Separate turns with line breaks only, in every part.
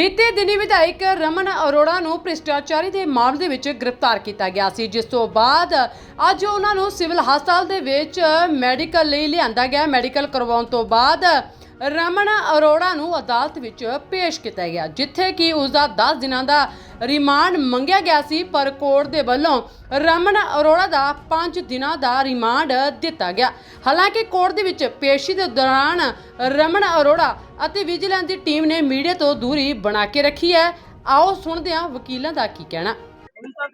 ਬੀਤੇ ਦਿਨੀ ਵਿਧਾਇਕ ਰਮਨ ਅਰੋੜਾ ਨੂੰ ਭ੍ਰਿਸ਼ਟਾਚਾਰੀ ਦੇ ਮਾਮਲੇ ਵਿੱਚ ਗ੍ਰਿਫਤਾਰ ਕੀਤਾ ਗਿਆ ਸੀ, ਜਿਸ ਤੋਂ ਬਾਅਦ ਅੱਜ ਉਹਨਾਂ ਨੂੰ ਸਿਵਲ ਹਸਪਤਾਲ ਦੇ ਵਿੱਚ ਮੈਡੀਕਲ ਲਈ ਲਿਆਂਦਾ ਗਿਆ। ਮੈਡੀਕਲ ਕਰਵਾਉਣ ਤੋਂ ਬਾਅਦ ਰਮਨ ਅਰੋੜਾ ਨੂੰ ਅਦਾਲਤ ਵਿੱਚ ਪੇਸ਼ ਕੀਤਾ ਗਿਆ, ਜਿੱਥੇ ਕਿ ਉਸ ਦਾ 10 ਦਿਨਾਂ ਦਾ ਰਿਮਾਂਡ ਮੰਗਿਆ ਗਿਆ ਸੀ, ਪਰ ਕੋਰਟ ਦੇ ਵੱਲੋਂ ਰਮਨ ਅਰੋੜਾ ਦਾ 5 ਦਿਨਾਂ ਦਾ ਰਿਮਾਂਡ ਦਿੱਤਾ ਗਿਆ। ਹਾਲਾਂਕਿ ਕੋਰਟ ਦੇ ਵਿੱਚ ਪੇਸ਼ੀ ਦੇ ਦੌਰਾਨ ਰਮਨ ਅਰੋੜਾ ਅਤੇ ਵਿਜੀਲੈਂਸ ਦੀ ਟੀਮ ਨੇ ਮੀਡੀਆ ਤੋਂ ਦੂਰੀ ਬਣਾ ਕੇ ਰੱਖੀ ਹੈ। ਆਓ ਸੁਣਦੇ ਹਾਂ ਵਕੀਲਾਂ ਦਾ ਕੀ ਕਹਿਣਾ।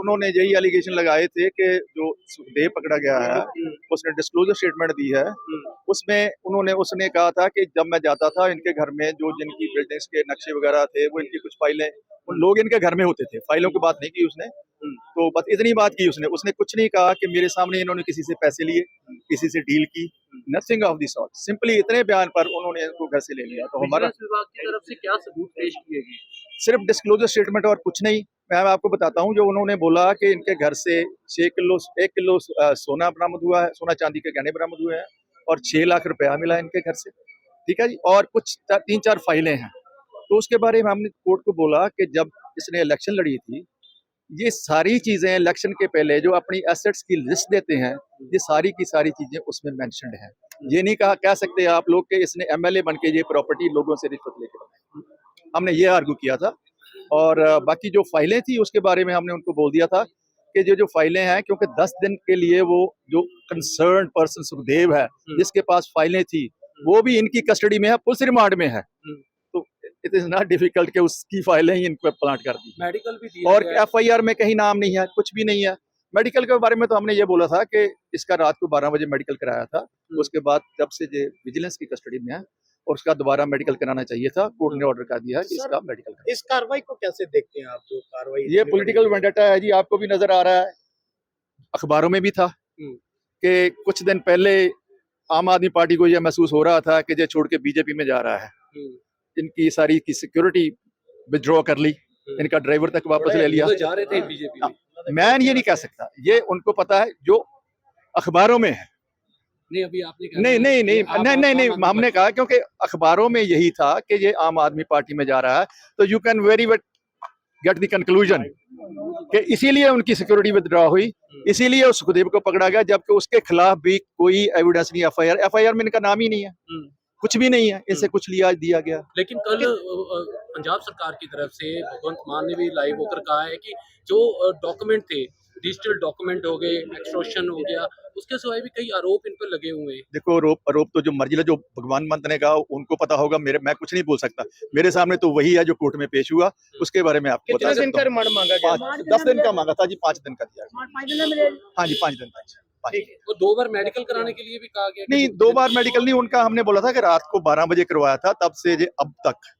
انہوں نے یہی الیگیشن لگائے تھے کہ جو سکھدیو پکڑا گیا ہے اس نے ڈسکلوزر اسٹیٹمنٹ دی ہے۔ اس میں انہوں نے اس نے کہا تھا کہ جب میں جاتا تھا ان کے گھر میں جو جن کی بلڈنگس کے نقشے وغیرہ تھے وہ ان کی کچھ فائلیں ان لوگ ان کے گھر میں ہوتے تھے۔ فائلوں کی بات نہیں کی اس نے۔ تو بس اتنی بات کی اس نے۔ اس نے کچھ نہیں کہا کہ میرے سامنے انہوں نے کسی سے پیسے لیے کسی سے ڈیل کی nothing of the sort simply اتنے بیان پر انہوں نے ان کو گھر سے لے لیا۔ تو ہمارا صرف ڈسکلوزر اسٹیٹمنٹ اور کچھ نہیں۔ میں آپ کو بتاتا ہوں جو انہوں نے بولا کہ ان کے گھر سے چھ کلو، ایک کلو سونا برامد ہوا ہے، سونا چاندی کے گہنے برامد ہوئے ہیں اور چھ لاکھ روپیہ ملا ان کے گھر سے۔ ٹھیک ہے جی؟ اور کچھ تین چار فائلیں ہیں۔ تو اس کے بارے میں ہم نے کورٹ کو بولا کہ جب اس نے الیکشن لڑی تھی، یہ ساری چیزیں الیکشن کے پہلے جو اپنی ایسٹس کی لسٹ دیتے ہیں، یہ ساری کی ساری چیزیں اس میں مینشنڈ ہیں۔ یہ نہیں کہا، کہہ سکتے آپ لوگ کہ اس نے ایم ایل اے بن کے یہ پراپرٹی لوگوں سے رشوت لے کے ہم نے یہ آرگو کیا تھا۔ اور باقی جو فائلیں تھیں اس کے بارے میں ہم نے ان کو بول دیا تھا کہ یہ جو فائلیں ہیں کیونکہ دس دن کے لیے وہ جو کنسرن پرسن سکھدیو ہے جس کے پاس فائلیں تھیں وہ بھی ان کی کسٹڈی میں ہے پولیس ریمانڈ میں ہے۔ تو اٹ از ناٹ ڈیفیکلٹ کہ اس کی فائلیں ہی ان کو پلانٹ کر دی۔
میڈیکل بھی اور ایف
آئی آر میں کہیں نام نہیں ہے کچھ بھی نہیں ہے۔ میڈیکل کے بارے میں تو ہم نے یہ بولا تھا کہ اس کا رات کو بارہ بجے میڈیکل کرایا تھا۔ اس کے بعد جب سے یہ ویجیلنس کی کسٹڈی میں ہے اور اس کا دوبارہ میڈیکل کرانا چاہیے تھا۔ ہاں، ہاں۔ کورٹ نے آرڈر کر دیا ہے کہ اس کا میڈیکل کرنا
اس کاروائی کو کیسے دیکھتے ہیں آپ جو کاروائی یہ پولیٹیکل
وینڈیٹا ہے جی آپ کو بھی نظر آ رہا ہے۔ اخباروں میں بھی تھا کہ کچھ دن پہلے عام آدمی پارٹی کو یہ محسوس ہو رہا تھا کہ یہ چھوڑ کے بی جے پی میں جا رہا ہے۔ ان کی ساری کی سیکیورٹی وڈرا کر لی۔ ان کا ڈرائیور تک واپس لے لیا۔
ہاں۔
میں۔ یہ نہیں کہہ سکتا۔ یہ ان کو پتا ہے جو اخباروں میں ہے۔
نہیں نہیں نہیں نہیں نہیں ہم نے کہا
کیونکہ اخباروں میں یہی تھا کہ یہ عام آدمی پارٹی میں جا رہا ہے تو you can very well get the conclusion کہ اسی لیے ان کی سیکیورٹی ود ہوئی۔ اسی لیے اس خدیب کو پکڑا گیا جبکہ اس کے خلاف بھی کوئی ایویڈنس نہیں F I R F I R میں ان کا نام ہی نہیں ہے۔ کچھ بھی نہیں ہے ان سے کچھ لیا دیا گیا۔
لیکن کل پنجاب سرکار کی طرف سے بھگوانت مان نے بھی لائیو ہو کر کہا ہے کہ جو ڈاکومنٹ تھے ڈیجیٹل ڈاکومنٹ ہو گئے ایکسٹروشن ہو گیا اس کے سوائے بھی کئی آروپ ان پر لگے ہوئے ہیں۔
دیکھو آروپ آروپ تو جو مرضی جو بھگوان منت نے کہا ان کو پتا ہوگا میرے میں کچھ نہیں بول سکتا۔ میرے سامنے تو وہی ہے جو کورٹ میں پیش ہوا اس کے بارے میں آپ کو بتا سکتا
ہوں۔ دس
دن کا مانگا تھا جی پانچ دن کا دیا ہاں جی پانچ دن کا۔ اچھا،
دو بار میڈیکل کرانے کے لیے بھی کہا گیا نہیں دو بار میڈیکل
نہیں ان کا ہم نے بولا تھا کہ رات کو بارہ بجے کروایا تھا تب سے اب تک۔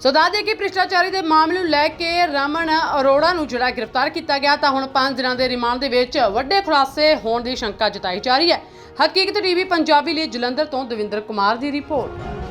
ਸੋ ਦੱਸਦੇ ਕਿ ਭ੍ਰਿਸ਼ਟਾਚਾਰੀ ਦੇ ਮਾਮਲੇ ਨੂੰ ਲੈ ਕੇ ਰਮਨ ਅਰੋੜਾ ਨੂੰ ਜਿਹੜਾ ਗ੍ਰਿਫਤਾਰ ਕੀਤਾ ਗਿਆ ਤਾਂ ਹੁਣ 5 ਦਿਨਾਂ ਦੇ ਰਿਮਾਂਡ ਦੇ ਵਿੱਚ ਵੱਡੇ ਖੁਲਾਸੇ ਹੋਣ ਦੀ ਸ਼ੰਕਾ ਜਤਾਈ ਜਾ ਰਹੀ ਹੈ ਹਕੀਕਤ ਟੀਵੀ ਪੰਜਾਬੀ ਲਈ ਜਲੰਧਰ ਤੋਂ ਦਵਿੰਦਰ ਕੁਮਾਰ ਦੀ ਰਿਪੋਰਟ